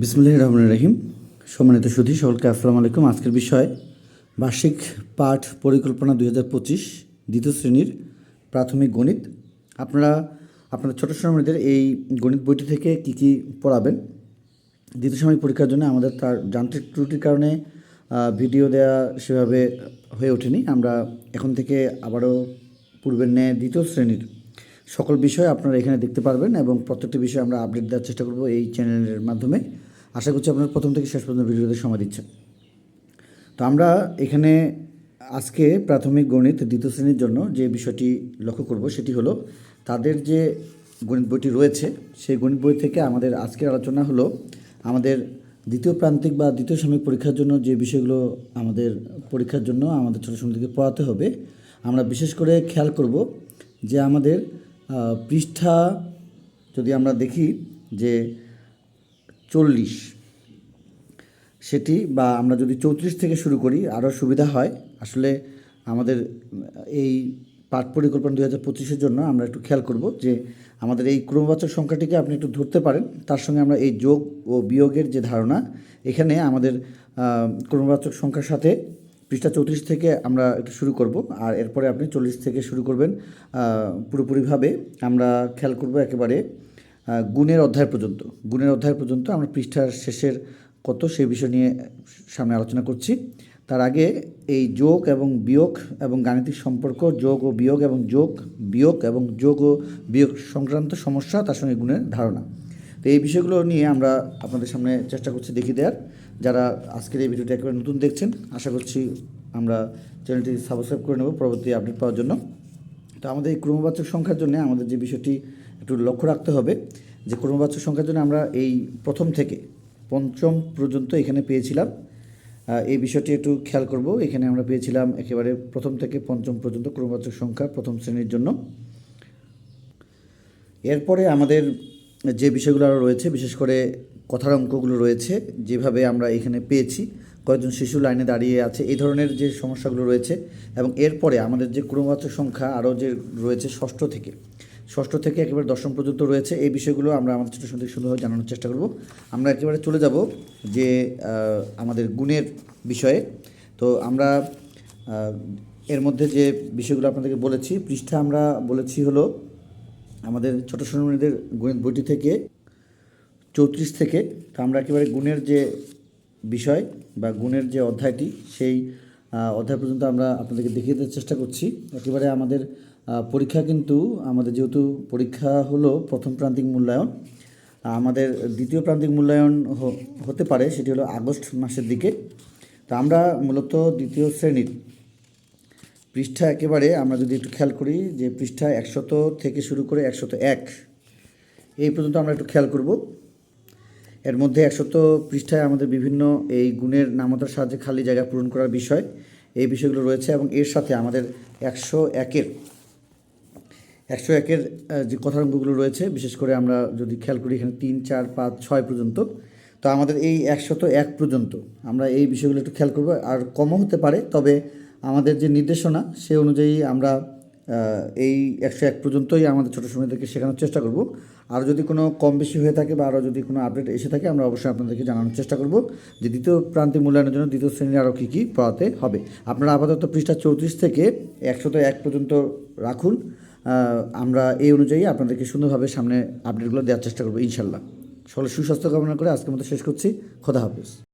বিসমুল্লাহ রহমান রহিম। সম্মানিত সুধী, সকলকে আসসালামু আলাইকুম। আজকের বিষয়, বার্ষিক পাঠ পরিকল্পনা দুই হাজার পঁচিশ, দ্বিতীয় শ্রেণির প্রাথমিক গণিত। আপনারা আপনাদের ছোটো শ্রমিকদের এই গণিত বইটি থেকে কি কি পড়াবেন? দ্বিতীয় সাময়িক পরীক্ষার জন্য আমাদের তার যান্ত্রিক ত্রুটির কারণে ভিডিও দেওয়া সেভাবে হয়ে ওঠেনি। আমরা এখন থেকে আবারও পূর্বের ন্যায় দ্বিতীয় শ্রেণির সকল বিষয় আপনারা এখানে দেখতে পারবেন এবং প্রত্যেকটি বিষয় আমরা আপডেট দেওয়ার চেষ্টা করব এই চ্যানেলের মাধ্যমে। আশা করছি আপনারা প্রথম থেকে শেষ পর্যন্ত ভিডিওতে সময় দিচ্ছেন। তো আমরা এখানে আজকে প্রাথমিক গণিত দ্বিতীয় শ্রেণির জন্য যে বিষয়টি লক্ষ্য করব সেটি হলো তাদের যে গণিত বইটি রয়েছে, সেই গণিত বই থেকে আমাদের আজকের আলোচনা হলো আমাদের দ্বিতীয় প্রান্তিক বা দ্বিতীয় সাময়িক পরীক্ষার জন্য যে বিষয়গুলো আমাদের পরীক্ষার জন্য আমাদের ছোটো থেকে পড়াতে হবে। আমরা বিশেষ করে খেয়াল করব যে আমাদের পৃষ্ঠা যদি আমরা দেখি যে চল্লিশ। সেটি বা আমরা যদি চৌত্রিশ থেকে শুরু করি, আরও সুবিধা হয়। আসলে আমাদের এই পাঠ পরিকল্পনা দুই হাজার পঁচিশের জন্য আমরা একটু খেয়াল করব যে আমাদের এই ক্রমবাচক সংখ্যাটিকে আপনি একটু ধরতে পারেন। তার সঙ্গে আমরা এই যোগ ও বিয়োগের যে ধারণা, এখানে আমাদের ক্রমবাচক সংখ্যার সাথে পৃষ্ঠা চৌত্রিশ থেকে আমরা একটু শুরু করব। আর এরপরে আপনি চল্লিশ থেকে শুরু করবেন পুরোপুরিভাবে। আমরা খেয়াল করব একেবারে গুণের অধ্যায় পর্যন্ত। গুণের অধ্যায় পর্যন্ত আমরা পৃষ্ঠার শেষের কত সেই বিষয় নিয়ে সামনে আলোচনা করছি। তার আগে এই যোগ এবং বিয়োগ এবং গাণিতিক সম্পর্ক, যোগ ও বিয়োগ এবং যোগ, বিয়োগ এবং যোগ ও বিয়োগ সংক্রান্ত সমস্যা, তার সঙ্গে গুণের ধারণা। তো এই বিষয়গুলো নিয়ে আমরা আপনাদের সামনে চেষ্টা করছি দেখিয়ে দেওয়ার। যারা আজকের এই ভিডিওটি একেবারে নতুন দেখছেন, আশা করছি আমরা চ্যানেলটি সাবস্ক্রাইব করে নেব পরবর্তী আপডেট পাওয়ার জন্য। তো আমাদের এই ক্রমবাচক সংখ্যার জন্য আমাদের যে বিষয়টি একটু লক্ষ্য রাখতে হবে যে ক্রমবাচক সংখ্যার জন্য আমরা এই প্রথম থেকে পঞ্চম পর্যন্ত এখানে পেয়েছিলাম। এই বিষয়টি একটু খেয়াল করব। এখানে আমরা পেয়েছিলাম একেবারে প্রথম থেকে পঞ্চম পর্যন্ত ক্রমবাচক সংখ্যা প্রথম শ্রেণির জন্য। এরপরে আমাদের যে বিষয়গুলো আরও রয়েছে, বিশেষ করে কথার অঙ্কগুলো রয়েছে, যেভাবে আমরা এখানে পেয়েছি, কয়েকজন শিশু লাইনে দাঁড়িয়ে আছে, এই ধরনের যে সমস্যাগুলো রয়েছে এবং এরপরে আমাদের যে ক্রমবাচক সংখ্যা আরও যে রয়েছে ষষ্ঠ থেকে ষষ্ঠ থেকে একেবারে দশম পর্যন্ত রয়েছে। এই বিষয়গুলো আমরা আমাদের ছোটো থেকে সুন্দরভাবে জানানোর চেষ্টা করব। আমরা একেবারে চলে যাব যে আমাদের গুণের বিষয়ে। তো আমরা এর মধ্যে যে বিষয়গুলো আপনাদেরকে বলেছি, পৃষ্ঠা আমরা বলেছি হলো আমাদের ছোটো শ্রেণীদের গণিত বইটি থেকে চৌত্রিশ থেকে। তো আমরা একেবারে গুণের যে বিষয় বা গুণের যে অধ্যায়টি, সেই অধ্যায় পর্যন্ত আমরা আপনাদেরকে দেখিয়ে দেওয়ার চেষ্টা করছি। একেবারে আমাদের পরীক্ষা কিন্তু আমাদের যেহেতু পরীক্ষা হলো প্রথম প্রান্তিক মূল্যায়ন আমাদের দ্বিতীয় প্রান্তিক মূল্যায়ন হতে পারে, সেটি হলো আগস্ট মাসের দিকে। তো আমরা মূলত দ্বিতীয় শ্রেণির পৃষ্ঠা একেবারে আমরা যদি একটু খেয়াল করি যে পৃষ্ঠা একশত থেকে শুরু করে একশত এক, এই পর্যন্ত আমরা একটু খেয়াল করব। এর মধ্যে একশত পৃষ্ঠায় আমাদের বিভিন্ন এই গুণের নামতার সাহায্যে খালি জায়গা পূরণ করার বিষয়, এই বিষয়গুলো রয়েছে এবং এর সাথে আমাদের একশো একের একশো একের যে কথার অঙ্কগুলো রয়েছে, বিশেষ করে আমরা যদি খেয়াল করি এখানে তিন, চার, পাঁচ, ছয় পর্যন্ত, তো আমাদের এই একশত এক পর্যন্ত, আমরা এই বিষয়গুলো একটু খেয়াল করব। আর কমও হতে পারে, তবে আমাদের যে নির্দেশনা, সে অনুযায়ী আমরা এই একশো এক পর্যন্তই আমাদের ছোটো সময়দেরকে শেখানোর চেষ্টা করব। আর যদি কোনো কম বেশি হয়ে থাকে বা আরও যদি কোনো আপডেট এসে থাকে, আমরা অবশ্যই আপনাদেরকে জানানোর চেষ্টা করব যে দ্বিতীয় প্রান্তিক মূল্যায়নের জন্য দ্বিতীয় শ্রেণির আরও কী কী পড়াতে হবে। আপনারা আপাতত পৃষ্ঠা চৌত্রিশ থেকে একশত এক পর্যন্ত রাখুন। আমরা এই অনুযায়ী আপনাদেরকে সুন্দরভাবে সামনে আপডেটগুলো দেওয়ার চেষ্টা করব, ইনশাল্লাহ। সকলে সুস্বাস্থ্য কামনা করে আজকের মতো শেষ করছি। খোদা হাফিজ।